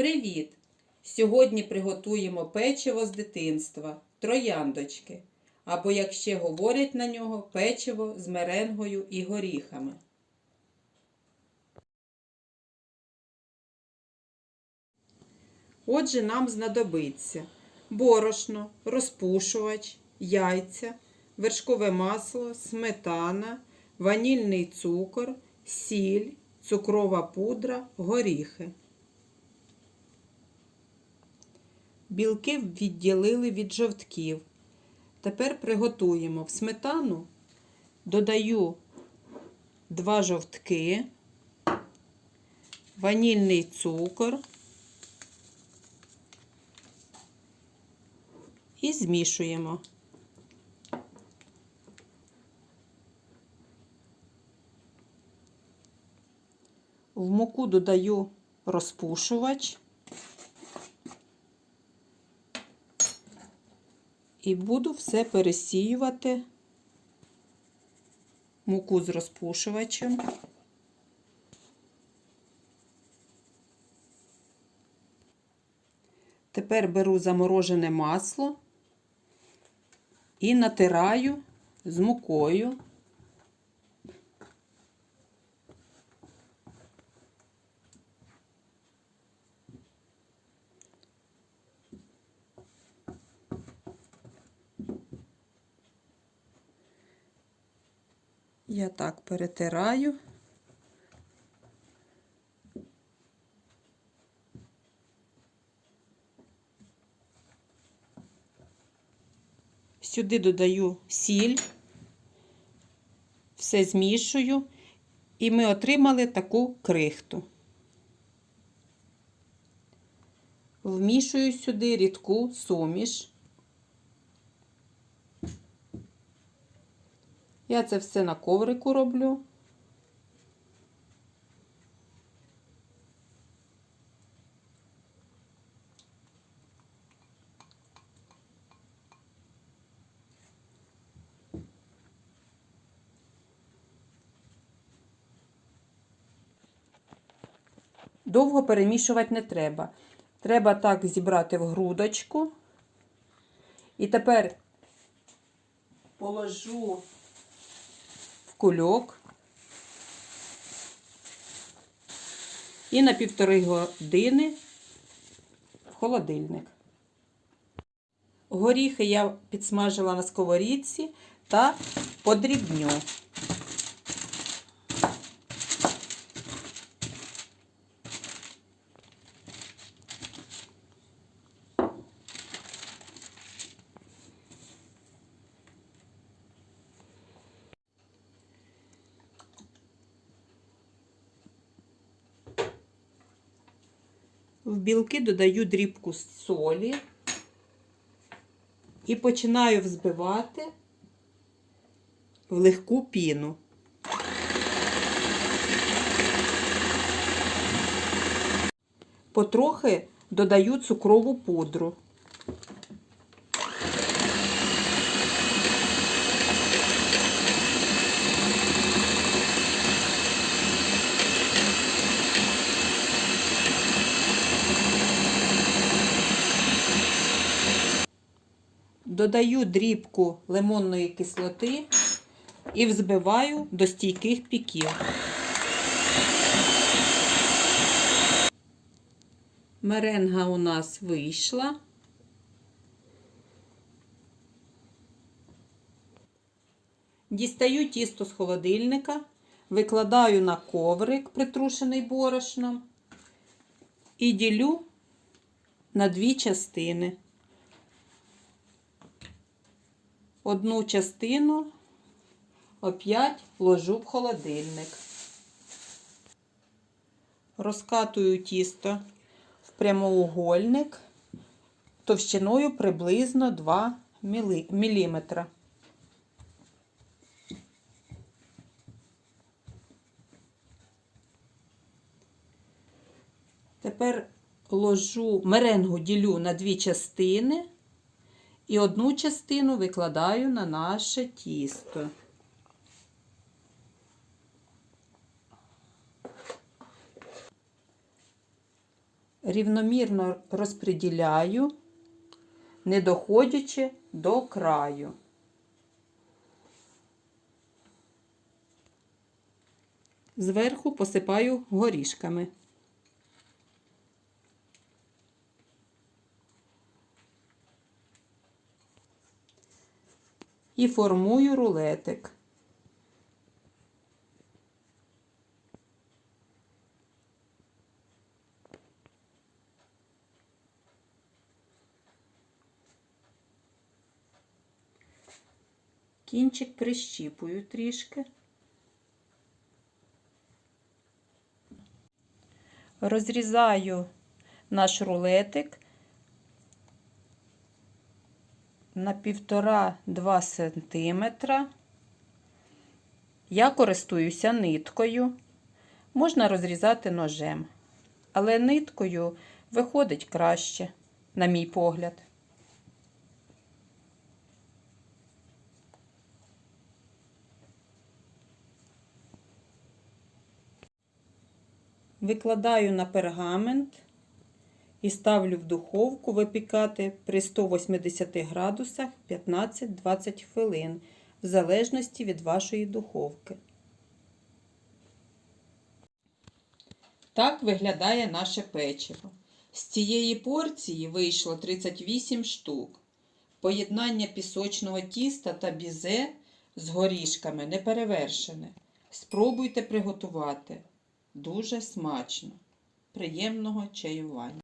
Привіт! Сьогодні приготуємо печиво з дитинства трояндочки. Або, як ще говорять на нього, печиво з меренгою і горіхами. Отже, нам знадобиться борошно, розпушувач, яйця, вершкове масло, сметана, ванільний цукор, сіль, цукрова пудра, горіхи. Білки відділили від жовтків. Тепер приготуємо в сметану, додаю два жовтки, ванільний цукор і змішуємо. В муку додаю розпушувач. І буду все пересіювати муку з розпушувачем. Тепер беру заморожене масло і натираю з мукою. Я так перетираю. Сюди додаю сіль, все змішую, і ми отримали таку крихту. Вмішую сюди рідку суміш. Я це все на коврику роблю. Довго перемішувати не треба. Треба так зібрати в грудочку. І тепер положу кульок і на півтори години в холодильник. Горіхи я підсмажила на сковорідці та подрібню. В білки додаю дрібку солі і починаю взбивати в легку піну. Потрохи додаю цукрову пудру. Додаю дрібку лимонної кислоти і взбиваю до стійких піків. Меренга у нас вийшла. Дістаю тісто з холодильника, викладаю на коврик, притрушений борошном, і ділю на дві частини. Одну частину оп'ять ложу в холодильник. Розкатую тісто в прямоугольник товщиною приблизно 2 мм. Тепер ложу меренгу ділю на дві частини і одну частину викладаю на наше тісто. Рівномірно розподіляю, не доходячи до краю. Зверху посипаю горішками. І формую рулетик. Кінчик прищіпую трішки. Розрізаю наш рулетик на 1,5-2 см. Я користуюся ниткою. Можна розрізати ножем, але ниткою виходить краще, на мій погляд. Викладаю на пергамент і ставлю в духовку випікати при 180 градусах 15-20 хвилин, в залежності від вашої духовки. Так виглядає наше печиво. З цієї порції вийшло 38 штук. Поєднання пісочного тіста та бізе з горішками не перевершене. Спробуйте приготувати. Дуже смачно. Приємного чаювання.